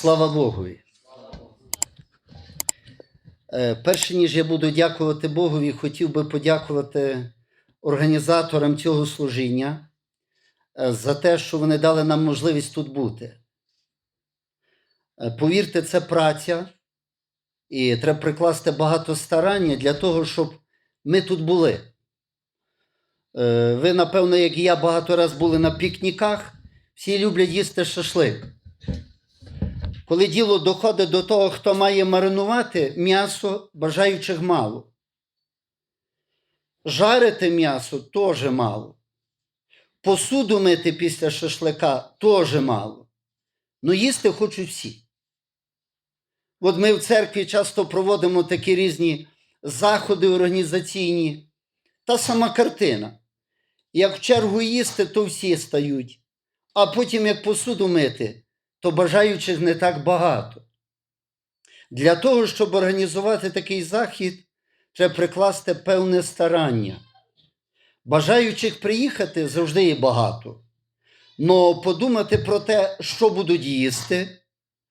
Слава Богові. Е, Перше, ніж я буду дякувати Богові, хотів би подякувати організаторам цього служіння е, за те, що вони дали нам можливість тут бути. Е, Повірте, це праця, і треба прикласти багато старання для того, щоб ми тут були. Ви, напевно, як і я, багато разів були на пікніках, всі люблять їсти шашлик. Коли діло доходить до того, хто має маринувати, м'ясо бажаючих мало. Жарити м'ясо теж мало. Посуду мити після шашлика теж мало. Ну їсти хочуть всі. От ми в церкві часто проводимо такі різні заходи організаційні. Та сама картина. Як в чергу їсти, то всі стають. А потім, як посуду мити, то бажаючих не так багато. Для того, щоб організувати такий захід, треба прикласти певне старання. Бажаючих приїхати завжди є багато. Но подумати про те, що будуть їсти,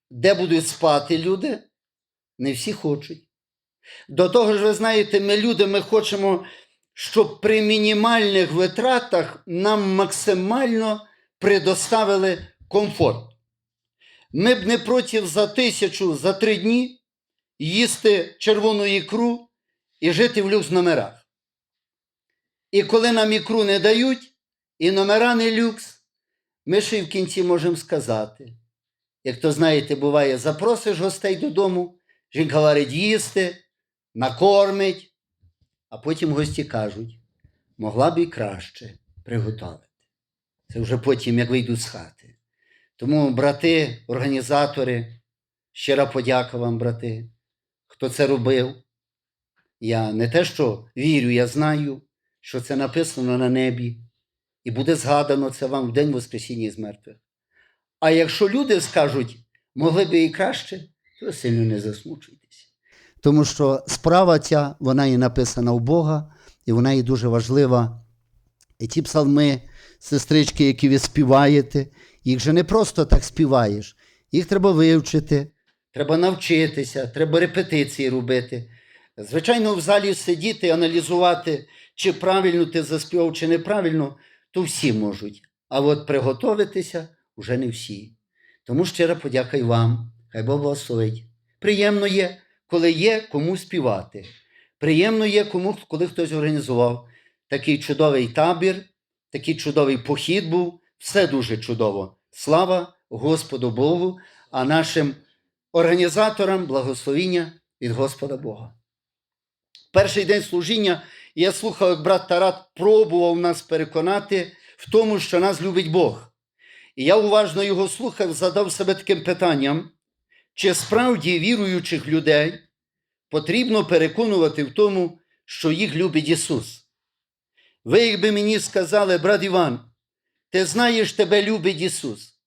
де будуть спати люди, не всі хочуть. До того ж, ви знаєте, ми люди, ми хочемо, щоб при мінімальних витратах нам максимально предоставили комфорт. Ми б не проти за тисячу за три дні їсти червону ікру і жити в люкс номерах. І коли нам ікру не дають, і номера не люкс, ми ще й в кінці можемо сказати. Як то знаєте, буває, запросиш гостей додому, жінка варить їсти, накормить, а потім гості кажуть, могла б і краще приготувати. Це вже потім, як вийдуть з хати. Тому, брати, організатори, щира подяка вам, брати, хто це робив. Я не те, що вірю, я знаю, що це написано на небі, і буде згадано це вам в день Воскресіння з мертвих. А якщо люди скажуть, могли б і краще, то сильно не засмучуйтеся. Тому що справа ця, вона є написана у Бога, і вона є дуже важлива. І ті псалми, сестрички, які ви співаєте, їх же не просто так співаєш. Їх треба вивчити, треба навчитися, треба репетиції робити. Звичайно, в залі сидіти, аналізувати, чи правильно ти заспівав, чи неправильно, то всі можуть. А от приготуватися вже не всі. Тому щира подяка вам. Хай Бог благословить. Приємно є, коли є кому співати. Приємно є, кому, коли хтось організував такий чудовий табір, такий чудовий похід був. Все дуже чудово. Слава Господу Богу, а нашим організаторам благословіння від Господа Бога. Перший день служіння я слухав, як брат Тарат пробував нас переконати в тому, що нас любить Бог. І я уважно його слухав, задав себе таким питанням, чи справді віруючих людей потрібно переконувати в тому, що їх любить Ісус. Ви, якби мені сказали, брат Іван, ти знаєш, тебе любить Ісус.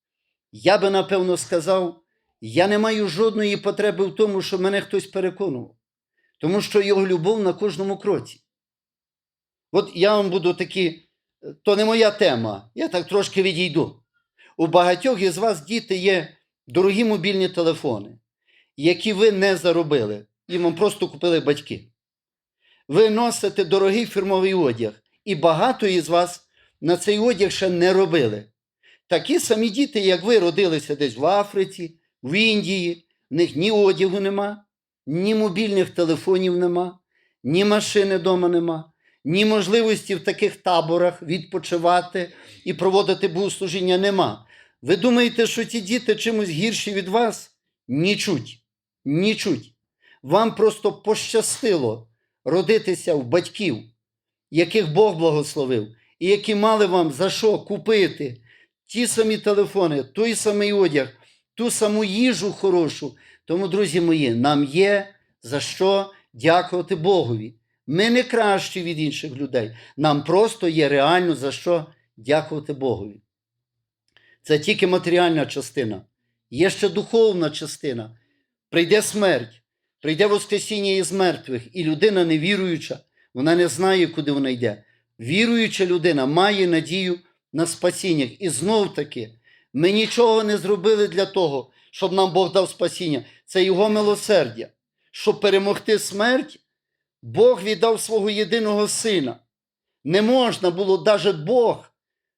Я би, напевно, сказав, я не маю жодної потреби в тому, щоб мене хтось переконував, тому що Його любов на кожному кроці. От я вам буду такі, то не моя тема, я так трошки відійду. У багатьох із вас діти є дорогі мобільні телефони, які ви не заробили, їм вам просто купили батьки. Ви носите дорогий фірмовий одяг, і багато із вас на цей одяг ще не робили. Такі самі діти, як ви, родилися десь в Африці, в Індії, в них ні одягу нема, ні мобільних телефонів нема, ні машини вдома нема, ні можливості в таких таборах відпочивати і проводити богослужіння нема. Ви думаєте, що ті діти чимось гірші від вас? Нічуть. Нічуть. Вам просто пощастило родитися в батьків, яких Бог благословив, і які мали вам за що купити ті самі телефони, той самий одяг, ту саму їжу хорошу. Тому, друзі мої, нам є за що дякувати Богові. Ми не кращі від інших людей. Нам просто є реально за що дякувати Богові. Це тільки матеріальна частина. Є ще духовна частина. Прийде смерть, прийде Воскресіння із мертвих, і людина невіруюча, вона не знає, куди вона йде. Віруюча людина має надію на спасіння. І знов таки, ми нічого не зробили для того, щоб нам Бог дав спасіння. Це Його милосердя. Щоб перемогти смерть, Бог віддав свого єдиного сина. Не можна було, навіть Бог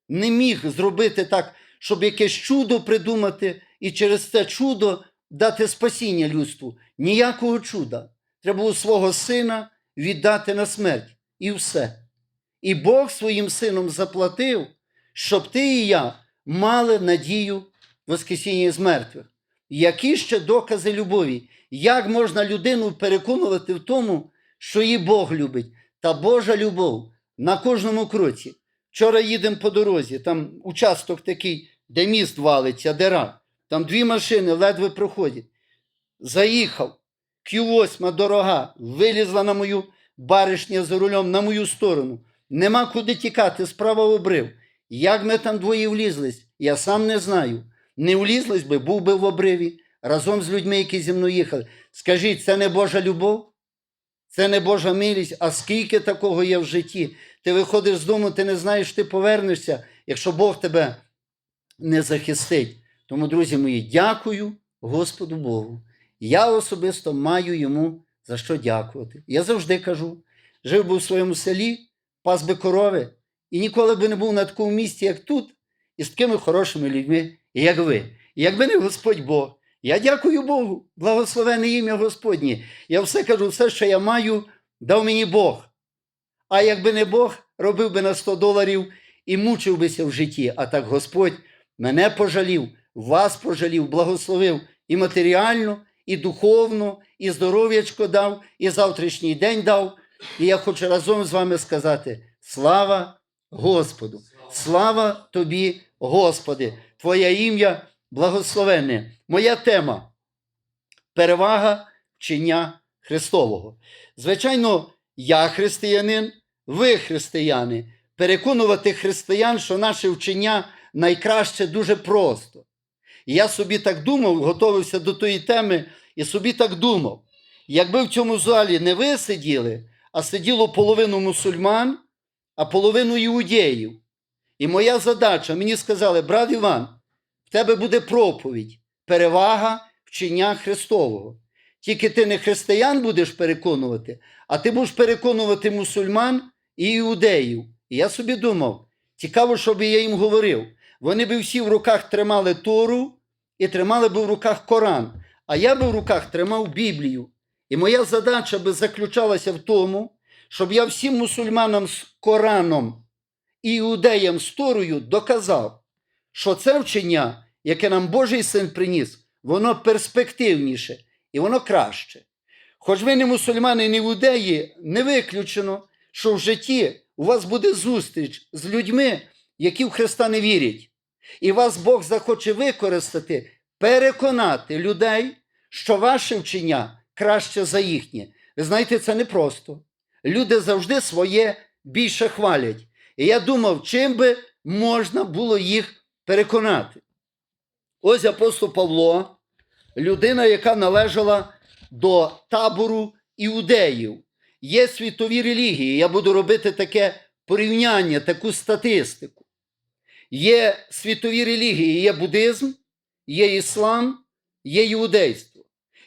не міг зробити так, щоб якесь чудо придумати і через це чудо дати спасіння людству. Ніякого чуда. Треба було свого сина віддати на смерть. І все. І Бог своїм сином заплатив, щоб ти і я мали надію Воскресіння з мертвих. Які ще докази любові? Як можна людину переконувати в тому, що її Бог любить? Та Божа любов на кожному кроці. Вчора їдемо по дорозі, там участок такий, де міст валиться, дира. Там дві машини ледве проходять. Заїхав. Q8 дорога, вилізла на мою баришня за рулем, на мою сторону. Нема куди тікати, справа обрив. Як ми там двоє влізлись, я сам не знаю. Не влізлись би, був би в обриві разом з людьми, які зі мною їхали. Скажіть, це не Божа любов? Це не Божа милість, а скільки такого є в житті? Ти виходиш з дому, ти не знаєш, ти повернешся, якщо Бог тебе не захистить. Тому, друзі мої, дякую Господу Богу. Я особисто маю йому за що дякувати. Я завжди кажу: жив би в своєму селі, пас би корови, і ніколи би не був на такому місці, як тут, і з такими хорошими людьми, як ви. І якби не Господь Бог. Я дякую Богу, благословене ім'я Господнє. Я все кажу, все, що я маю, дав мені Бог. А якби не Бог, робив би на 100 доларів і мучив бися в житті. А так Господь мене пожалів, вас пожалів, благословив і матеріально, і духовно, і здоров'ячко дав, і завтрашній день дав. І я хочу разом з вами сказати: слава Господу! Слава тобі, Господи! Твоє ім'я благословенне. Моя тема перевага вчення Христового. Звичайно, я християнин, ви християни. Переконувати християн, що наше вчення найкраще дуже просто. І я собі так думав, готувався до тої теми, і собі так думав. Якби в цьому залі не ви сиділи, а сиділо половину мусульман, а половину іудеїв. І моя задача, мені сказали, брат Іван, в тебе буде проповідь, перевага вчення Христового. Тільки ти не християн будеш переконувати, а ти будеш переконувати мусульман і іудеїв. І я собі думав, цікаво, щоб я їм говорив. Вони би всі в руках тримали Тору і тримали би в руках Коран, а я би в руках тримав Біблію. І моя задача би заключалася в тому, щоб я всім мусульманам з Кораном і іудеям з Торою доказав, що це вчення, яке нам Божий син приніс, воно перспективніше і воно краще. Хоч ви не мусульмани, не іудеї, не виключено, що в житті у вас буде зустріч з людьми, які в Христа не вірять. І вас Бог захоче використати, переконати людей, що ваше вчення краще за їхнє. Ви знаєте, це непросто. Люди завжди своє більше хвалять. І я думав, чим би можна було їх переконати. Ось апостол Павло, людина, яка належала до табору іудеїв. Є світові релігії. Я буду робити таке порівняння, таку статистику. Є світові релігії, є буддизм, є іслам, є іудейство.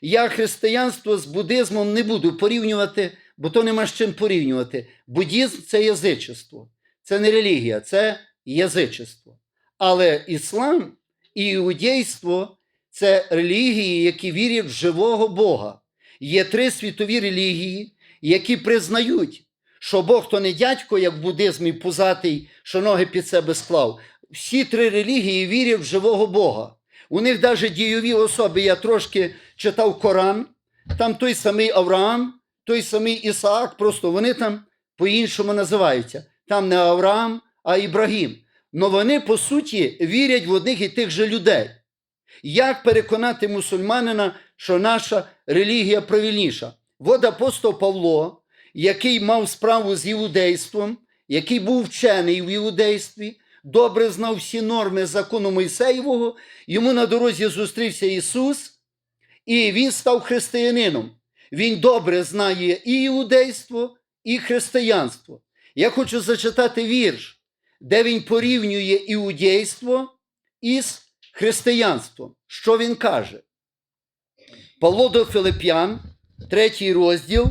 Я християнство з буддизмом не буду порівнювати, бо то нема з чим порівнювати. Буддізм це язичество, це не релігія, це язичество. Але іслам і іудейство це релігії, які вірять в живого Бога. Є три світові релігії, які признають, що Бог то не дядько, як в буддизмі пузатий, що ноги під себе склав. Всі три релігії вірять в живого Бога. У них навіть дійові особи, я трошки читав Коран, там той самий Авраам, той самий Ісаак, просто вони там по-іншому називаються. Там не Авраам, а Ібрагім. Но вони, по суті, вірять в одних і тих же людей. Як переконати мусульманина, що наша релігія правильніша? От апостол Павло, який мав справу з іудейством, який був вчений в іудействі, добре знав всі норми закону Мойсеєвого, йому на дорозі зустрівся Ісус, і він став християнином. Він добре знає і іудейство, і християнство. Я хочу зачитати вірш, де він порівнює іудейство із християнством. Що він каже? Павло до Филип'ян, третій розділ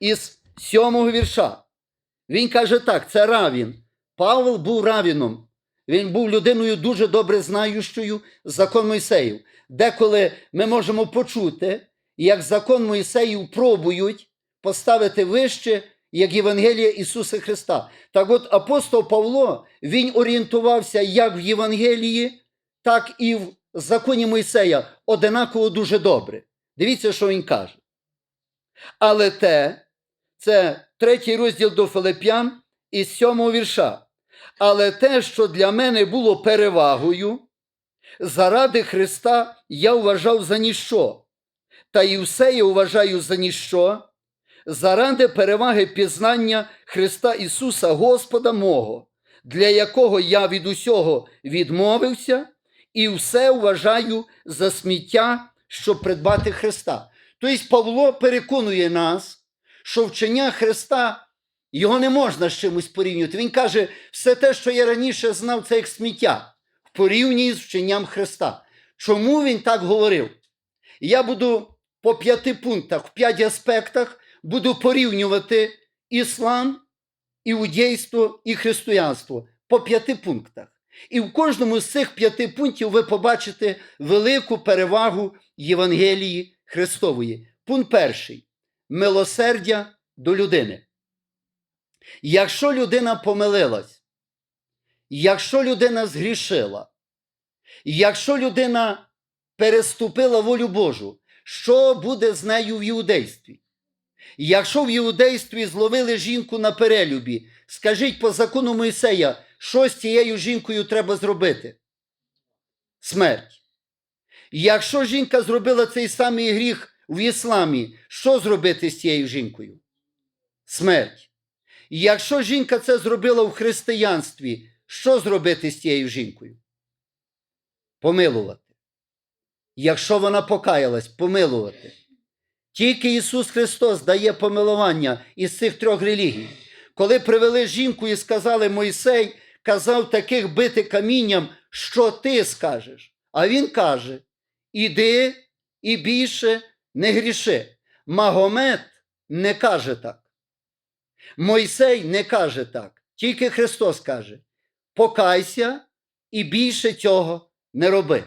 із сьомого вірша. Він каже так: це равін. Павел був равіном. Він був людиною дуже добре знаючою закон Мойсеїв. Деколи ми можемо почути, як закон Мойсеїв пробують поставити вище, як Євангелія Ісуса Христа. Так от апостол Павло він орієнтувався як в Євангелії, так і в законі Мойсея одинаково дуже добре. Дивіться, що він каже. Але те, це третій розділ до Филип'ян із сьомого вірша. Але те, що для мене було перевагою, заради Христа я вважав за ніщо, та і все я вважаю за ніщо, заради переваги пізнання Христа Ісуса Господа мого, для якого я від усього відмовився, і все вважаю за сміття, щоб придбати Христа. Тобто Павло переконує нас, що вчення Христа його не можна з чимось порівнювати. Він каже, все те, що я раніше знав, це як сміття в порівнянні з вченням Христа. Чому він так говорив? Я буду по п'яти пунктах, в п'ять аспектах буду порівнювати іслам, іудейство і християнство по п'яти пунктах. І в кожному з цих п'яти пунктів ви побачите велику перевагу Євангелії Христової. Пункт перший милосердя до людини. Якщо людина помилилась, якщо людина згрішила, якщо людина переступила волю Божу, що буде з нею в іудействі? Якщо в іудействі зловили жінку на перелюбі, скажіть по закону Мойсея, що з цією жінкою треба зробити? Смерть. Якщо жінка зробила цей самий гріх в ісламі, що зробити з цією жінкою? Смерть. Якщо жінка це зробила в християнстві, що зробити з цією жінкою? Помилувати. Якщо вона покаялась, помилувати. Тільки Ісус Христос дає помилування із цих трьох релігій. Коли привели жінку і сказали Мойсей, казав таких бити камінням, що ти скажеш. А він каже: іди і більше не гріши. Магомед не каже так. Мойсей не каже так. Тільки Христос каже: покайся і більше цього не роби.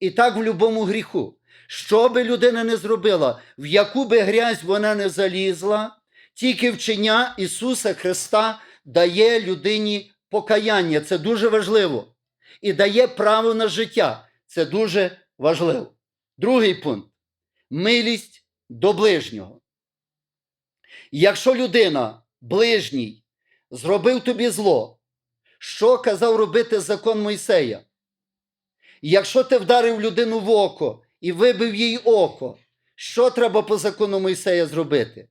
І так в будь-якому гріху. Що би людина не зробила, в яку би грязь вона не залізла, тільки вчення Ісуса Христа дає людині покаяння. Це дуже важливо. І дає право на життя. Це дуже важливо. Другий пункт милість до ближнього. Якщо людина, ближній, зробив тобі зло, що казав робити закон Мойсея? Якщо ти вдарив людину в око і вибив їй око, що треба по закону Мойсея зробити?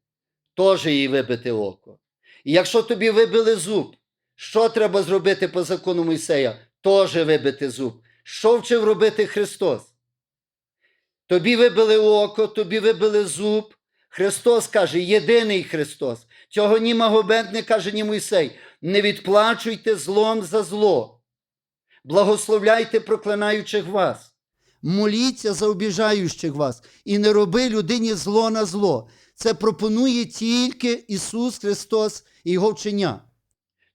Теж їй вибити око. Якщо тобі вибили зуб, що треба зробити по закону Мойсея? Теж вибити зуб. Що вчив робити Христос? Тобі вибили око, тобі вибили зуб. Христос каже, єдиний Христос. Цього ні Магомед не каже, ні Мойсей. Не відплачуйте злом за зло. Благословляйте проклинаючих вас. Моліться за обіжаючих вас і не роби людині зло на зло. Це пропонує тільки Ісус Христос і Його вчення.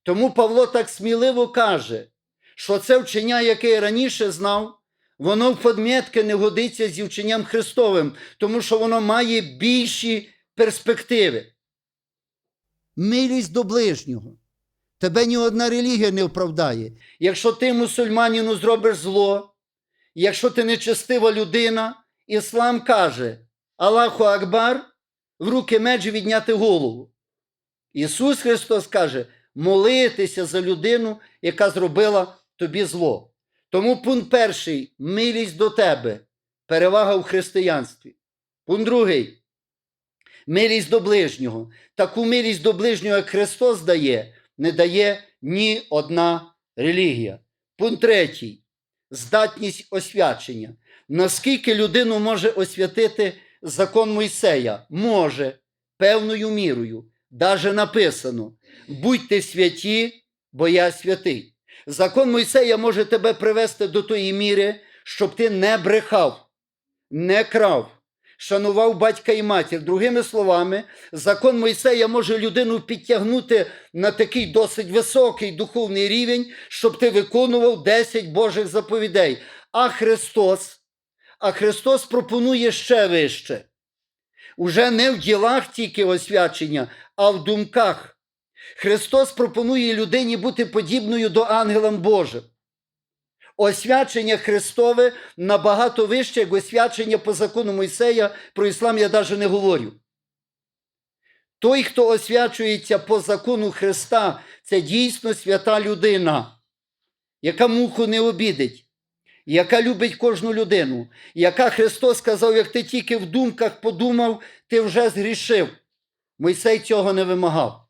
Тому Павло так сміливо каже, що це вчення, яке я раніше знав, воно в подмітки не годиться зі вченням Христовим, тому що воно має більші перспективи. Милість до ближнього. Тебе ні одна релігія не оправдає. Якщо ти мусульманіну зробиш зло, якщо ти нечестива людина, іслам каже Аллаху Акбар, в руки меджі відняти голову. Ісус Христос каже, молитися за людину, яка зробила тобі зло. Тому пункт перший милість до тебе, перевага у християнстві. Пункт другий милість до ближнього. Таку милість до ближнього, як Христос дає, не дає ні одна релігія. Пункт третій здатність освячення. Наскільки людину може освятити закон Мойсея? Може, певною мірою. Даже написано: будьте святі, бо я святий. Закон Мойсея може тебе привести до тої міри, щоб ти не брехав, не крав, шанував батька і матір. Другими словами, закон Мойсея може людину підтягнути на такий досить високий духовний рівень, щоб ти виконував 10 Божих заповідей. А Христос, а Христос пропонує ще вище. Уже не в ділах тільки освячення, а в думках. Христос пропонує людині бути подібною до ангелам Божим. Освячення Христове набагато вище, як освячення по закону Мойсея, про іслам я навіть не говорю. Той, хто освячується по закону Христа, це дійсно свята людина, яка муху не обідить, яка любить кожну людину, яка Христос сказав, як ти тільки в думках подумав, ти вже згрішив. Мойсей цього не вимагав.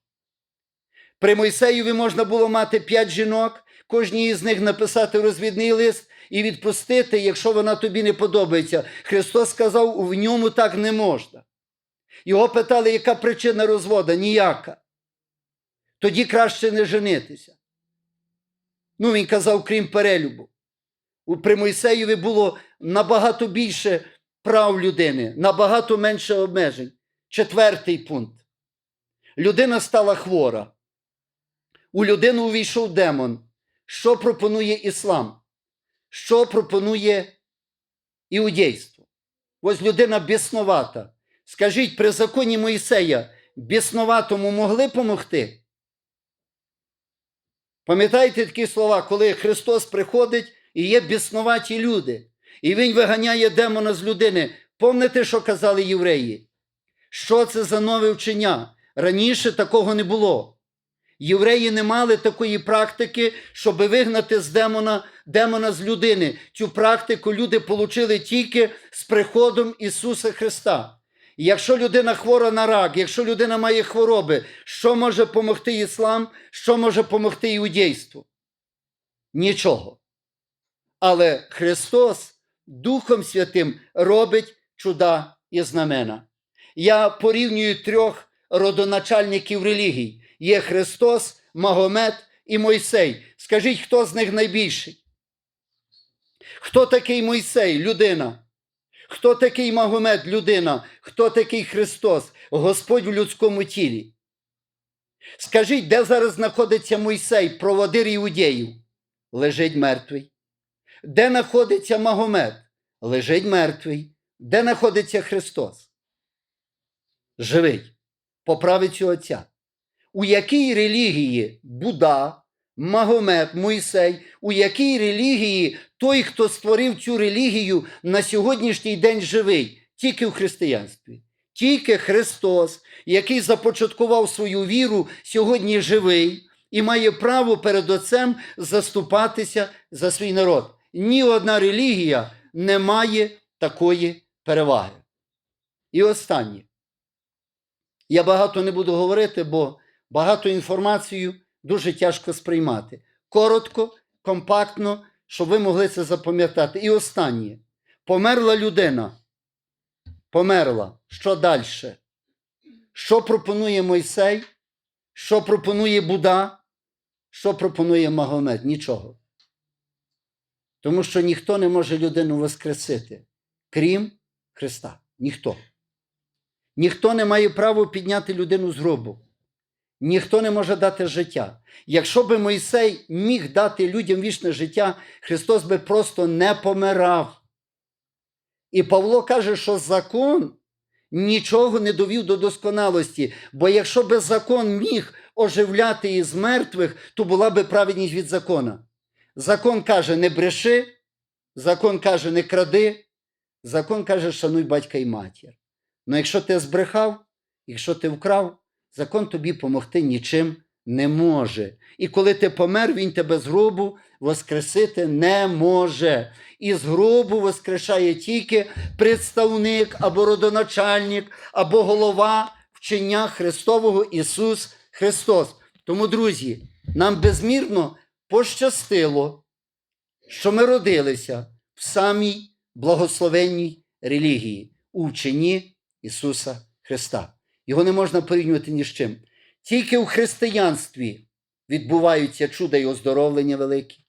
При Мойсеєві можна було мати п'ять жінок, кожній із них написати розвідний лист і відпустити, якщо вона тобі не подобається. Христос сказав, в ньому так не можна. Його питали, яка причина розводу? Ніяка. Тоді краще не женитися. Ну, він казав, крім перелюбу. При Мойсеєві було набагато більше прав людини, набагато менше обмежень. Четвертий пункт. Людина стала хвора. У людину увійшов демон. Що пропонує іслам? Що пропонує іудейство? Ось людина біснувата. Скажіть, при законі Моїсея біснуватому могли помогти? Пам'ятаєте такі слова, коли Христос приходить і є біснуваті люди, і Він виганяє демона з людини. Помните, що казали євреї? Що це за нове вчення? Раніше такого не було. Євреї не мали такої практики, щоб вигнати з демона, демона з людини. Цю практику люди отримали тільки з приходом Ісуса Христа. Якщо людина хвора на рак, якщо людина має хвороби, що може допомогти іслам, що може допомогти іудейству? Нічого. Але Христос Духом Святим робить чуда і знамена. Я порівнюю трьох родоначальників релігій. Є Христос, Магомед і Мойсей. Скажіть, хто з них найбільший? Хто такий Мойсей? Людина. Хто такий Магомед? Людина. Хто такий Христос? Господь в людському тілі. Скажіть, де зараз знаходиться Мойсей, проводир іудеїв? Лежить мертвий. Де знаходиться Магомед? Лежить мертвий. Де знаходиться Христос? Живий. По правицю Отця. У якій релігії Будда, Магомед, Мойсей, у якій релігії той, хто створив цю релігію, на сьогоднішній день живий? Тільки в християнстві. Тільки Христос, який започаткував свою віру, сьогодні живий і має право перед Отцем заступатися за свій народ. Ні одна релігія не має такої переваги. І останнє. Я багато не буду говорити, бо багато інформацію дуже тяжко сприймати. Коротко, компактно, щоб ви могли це запам'ятати. І останнє. Померла людина. Померла. Що далі? Що пропонує Мойсей? Що пропонує Будда? Що пропонує Магомед? Нічого. Тому що ніхто не може людину воскресити, крім Христа. Ніхто. Ніхто не має права підняти людину з гробу. Ніхто не може дати життя. Якщо би Мойсей міг дати людям вічне життя, Христос би просто не помирав. І Павло каже, що закон нічого не довів до досконалості, бо якщо би закон міг оживляти із мертвих, то була би праведність від закона. Закон каже, не бреши, закон каже, не кради, закон каже, шануй батька і матір. Ну якщо ти збрехав, якщо ти вкрав, закон тобі помогти нічим не може. І коли ти помер, він тебе з гробу воскресити не може. І з гробу воскрешає тільки представник або родоначальник, або голова вчення Христового Ісус Христос. Тому, друзі, нам безмірно пощастило, що ми родилися в самій благословенній релігії у вченні Ісуса Христа. Його не можна порівнювати ні з чим. Тільки в християнстві відбуваються чуда і оздоровлення великі.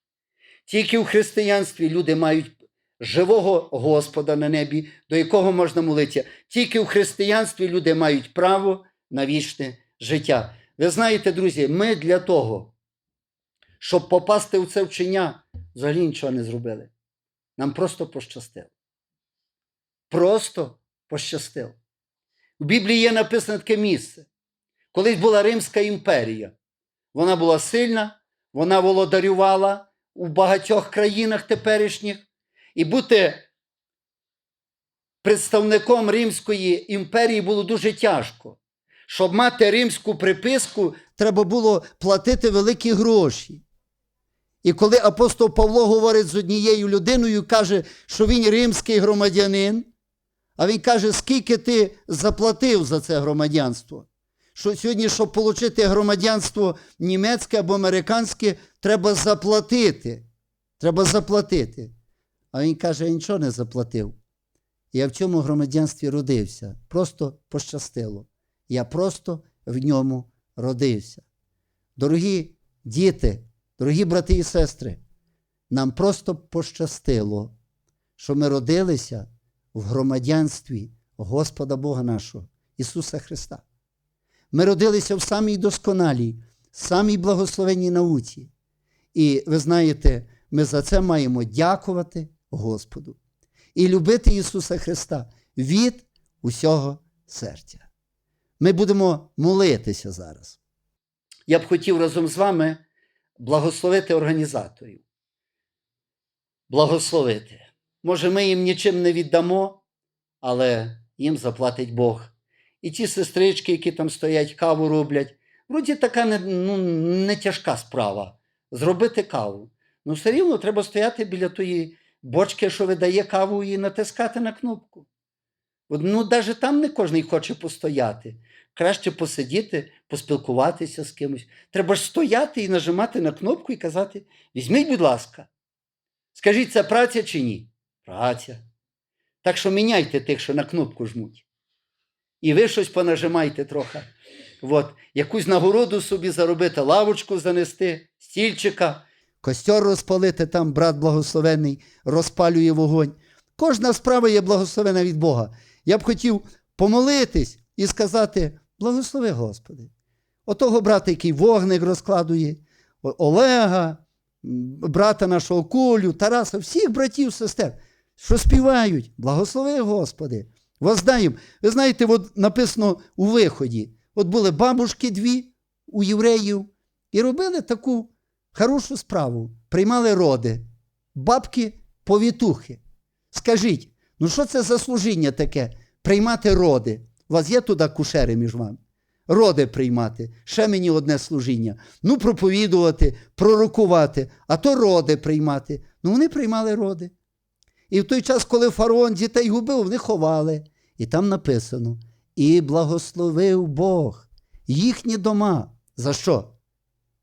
Тільки в християнстві люди мають живого Господа на небі, до якого можна молитися. Тільки в християнстві люди мають право на вічне життя. Ви знаєте, друзі, ми для того, щоб попасти в це вчення, взагалі нічого не зробили. Нам просто пощастило. Просто пощастило. У Біблії є написано таке місце. Колись була Римська імперія. Вона була сильна, вона володарювала у багатьох країнах теперішніх. І бути представником Римської імперії було дуже тяжко. Щоб мати римську приписку, треба було платити великі гроші. І коли апостол Павло говорить з однією людиною, каже, що він римський громадянин, а він каже, скільки ти заплатив за це громадянство? Що сьогодні, щоб отримати громадянство німецьке або американське, треба заплатити. Треба заплатити. А він каже, я нічого не заплатив. Я в цьому громадянстві родився. Просто пощастило. Я просто в ньому родився. Дорогі діти, дорогі брати і сестри, нам просто пощастило, що ми родилися в громадянстві Господа Бога нашого, Ісуса Христа. Ми родилися в самій досконалій, самій благословенній науці. І ви знаєте, ми за це маємо дякувати Господу і любити Ісуса Христа від усього серця. Ми будемо молитися зараз. Я б хотів разом з вами благословити організаторів. Благословити. Може, ми їм нічим не віддамо, але їм заплатить Бог. І ті сестрички, які там стоять, каву роблять, вроді така не, ну, не тяжка справа зробити каву. Ну, все рівно треба стояти біля тої бочки, що видає каву, і натискати на кнопку. Ну, навіть там не кожен хоче постояти. Краще посидіти, поспілкуватися з кимось. Треба ж стояти і нажимати на кнопку і казати: візьміть, будь ласка. Скажіть, це праця чи ні? Праця. Так що міняйте тих, що на кнопку жмуть. І ви щось понажимайте трохи. От, якусь нагороду собі заробити, лавочку занести, стільчика, костер розпалити, там брат благословений розпалює вогонь. Кожна справа є благословена від Бога. Я б хотів помолитись і сказати: благослови Господи. Отого брата, який вогник розкладує, Олега, брата нашого Колю, Тараса, всіх братів, сестер, що співають, благослови Господи. Воздаєм. Ви знаєте, от написано у виході: от були бабушки дві у євреїв і робили таку хорошу справу. Приймали роди, бабки повітухи. Скажіть, ну що це за служіння таке? Приймати роди. У вас є туди кушери між вами? Роди приймати. Ще мені одне служіння. Ну, проповідувати, пророкувати, а то роди приймати. Ну, вони приймали роди. І в той час, коли фараон дітей губив, вони ховали. І там написано: І благословив Бог їхні дома. За що?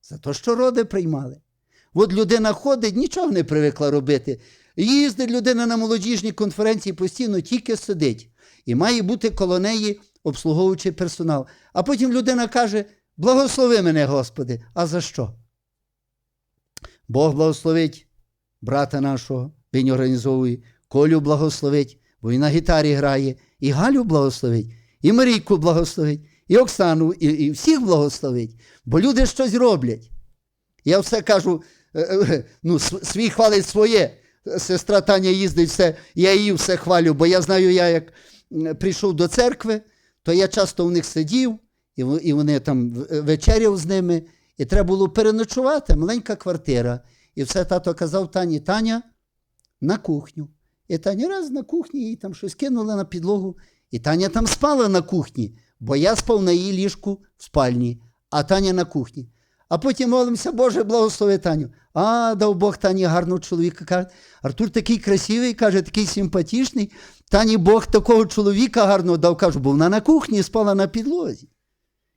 За те, що роди приймали. От людина ходить, нічого не привикла робити. Їздить людина на молодіжні конференції, постійно тільки сидить. І має бути коло неї обслуговуючий персонал. А потім людина каже: благослови мене, Господи. А за що? Бог благословить брата нашого, він організовує, Колю благословить, бо він на гітарі грає, і Галю благословить, і Марійку благословить, і Оксану, і, і всіх благословить, бо люди щось роблять. Я все кажу, е, е, ну, свій хвалить своє. Сестра Таня їздить все, я її все хвалю, бо я знаю, я як прийшов до церкви, то я часто у них сидів, і вони там вечеряв з ними, і треба було переночувати, маленька квартира. І все тато казав Тані, Таня, на кухню. І Таня раз на кухні їй там щось кинули на підлогу. І Таня там спала на кухні, бо я спав на її ліжку в спальні, а Таня на кухні. А потім молимося, Боже, благослови Таню. А, дав Бог Тані гарного чоловіка. Каже, Артур такий красивий, каже, такий симпатичний. Тані Бог такого чоловіка гарного дав, кажу, бо вона на кухні спала на підлозі.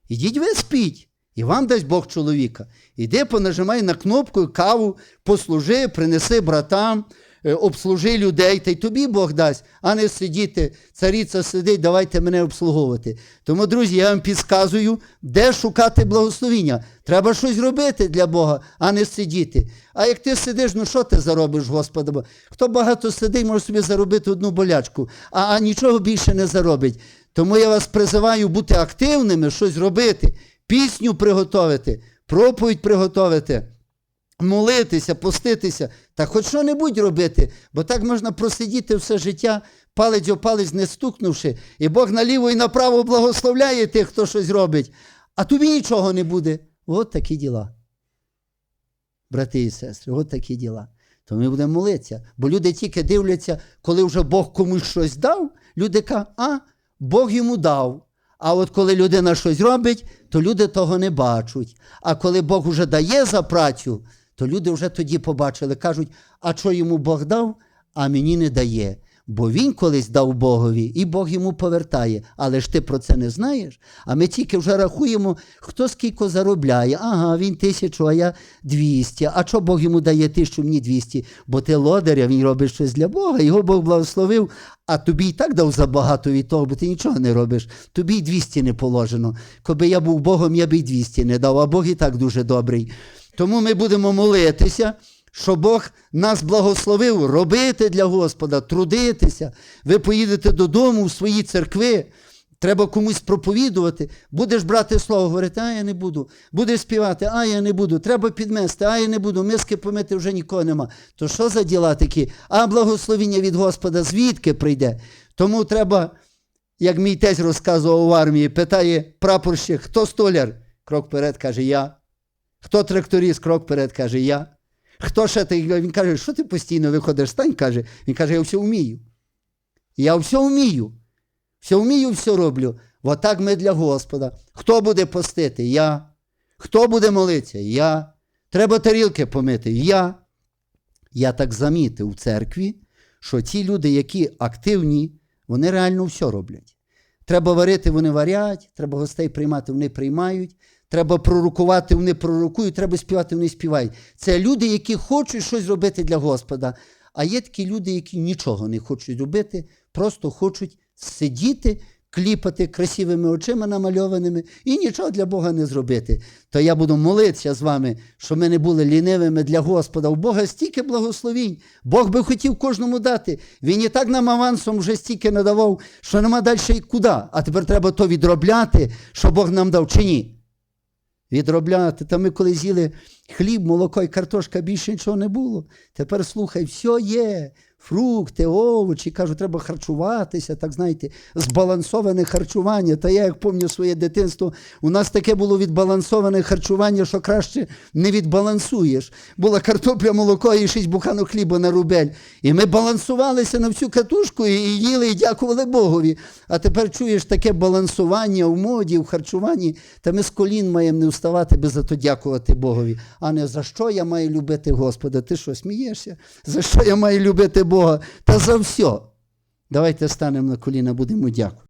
Ідіть ви спіть, і вам дасть Бог чоловіка. Іди, понажимай на кнопку, каву, послужи, принеси братам, обслужи людей, та й тобі Бог дасть, а не сидіти, цариця сидить, давайте мене обслуговувати. Тому, друзі, я вам підказую, де шукати благословіння. Треба щось робити для Бога, а не сидіти. А як ти сидиш, ну що ти заробиш, Господа? Хто багато сидить, може собі заробити одну болячку, а, а нічого більше не заробить. Тому я вас призиваю бути активними, щось робити, пісню приготовити, проповідь приготовити молитися, поститися, та хоч що-небудь робити, бо так можна просидіти все життя, палець о палець не стукнувши, і Бог наліво і направо благословляє тих, хто щось робить, а тобі нічого не буде. От такі діла. Брати і сестри, от такі діла. То ми будемо молитися. Бо люди тільки дивляться, коли вже Бог комусь щось дав, люди кажуть, а Бог йому дав. А от коли людина щось робить, то люди того не бачать. А коли Бог вже дає за працю, то люди вже тоді побачили, кажуть, а що йому Бог дав, а мені не дає. Бо він колись дав Богові, і Бог йому повертає. Але ж ти про це не знаєш. А ми тільки вже рахуємо, хто скільки заробляє. Ага, він тисячу, а я двісті. А що Бог йому дає тисячу, мені двісті? Бо ти лодаря, він робить щось для Бога, його Бог благословив, а тобі і так дав забагато від того, бо ти нічого не робиш. Тобі й 200 не положено. Коби я був Богом, я б і 200 не дав, а Бог і так дуже добрий. Тому ми будемо молитися, що Бог нас благословив робити для Господа, трудитися. Ви поїдете додому в свої церкви. Треба комусь проповідувати. Будеш брати слово, говорити, а я не буду. Будеш співати, а я не буду. Треба підмести, а я не буду. Миски помити вже нікого нема. То що за діла такі? А благословіння від Господа звідки прийде? Тому треба, як мій тесть розказував в армії, питає прапорщик, хто столяр? Крок вперед, каже, я. Хто тракторист, крок вперед, каже, я. Хто ще ти? Він каже, що ти постійно виходиш, стань, каже. Він каже, я все вмію. Я все вмію. Все вмію, все роблю. Отак ми для Господа. Хто буде постити? Я. Хто буде молитися? Я. Треба тарілки помити? Я. Я так замітив у церкві, що ті люди, які активні, вони реально все роблять. Треба варити, вони варять, треба гостей приймати, вони приймають. Треба пророкувати, вони пророкують, треба співати, вони співають. Це люди, які хочуть щось робити для Господа. А є такі люди, які нічого не хочуть робити, просто хочуть сидіти, кліпати красивими очима намальованими і нічого для Бога не зробити. То я буду молитися з вами, щоб ми не були лінивими для Господа. У Бога стільки благословінь. Бог би хотів кожному дати. Він і так нам авансом вже стільки надавав, що нема далі і куди. А тепер треба то відробляти, що Бог нам дав чи ні відробляти. Та ми коли з'їли хліб, молоко і картошка, більше нічого не було. Тепер слухай, все є. Фрукти, овочі, кажу, треба харчуватися, так знаєте, збалансоване харчування. Та я, як пам'ятаю своє дитинство, у нас таке було відбалансоване харчування, що краще не відбалансуєш. Була картопля, молоко і шість буханок хліба на рубель. І ми балансувалися на всю катушку і їли, і дякували Богові. А тепер чуєш таке балансування в моді, в харчуванні, та ми з колін маємо не вставати, би за то дякувати Богові. А не за що я маю любити Господа? Ти що, смієшся? За що я маю любити Бога? Та за все. Давайте станемо на коліна, будемо дякувати.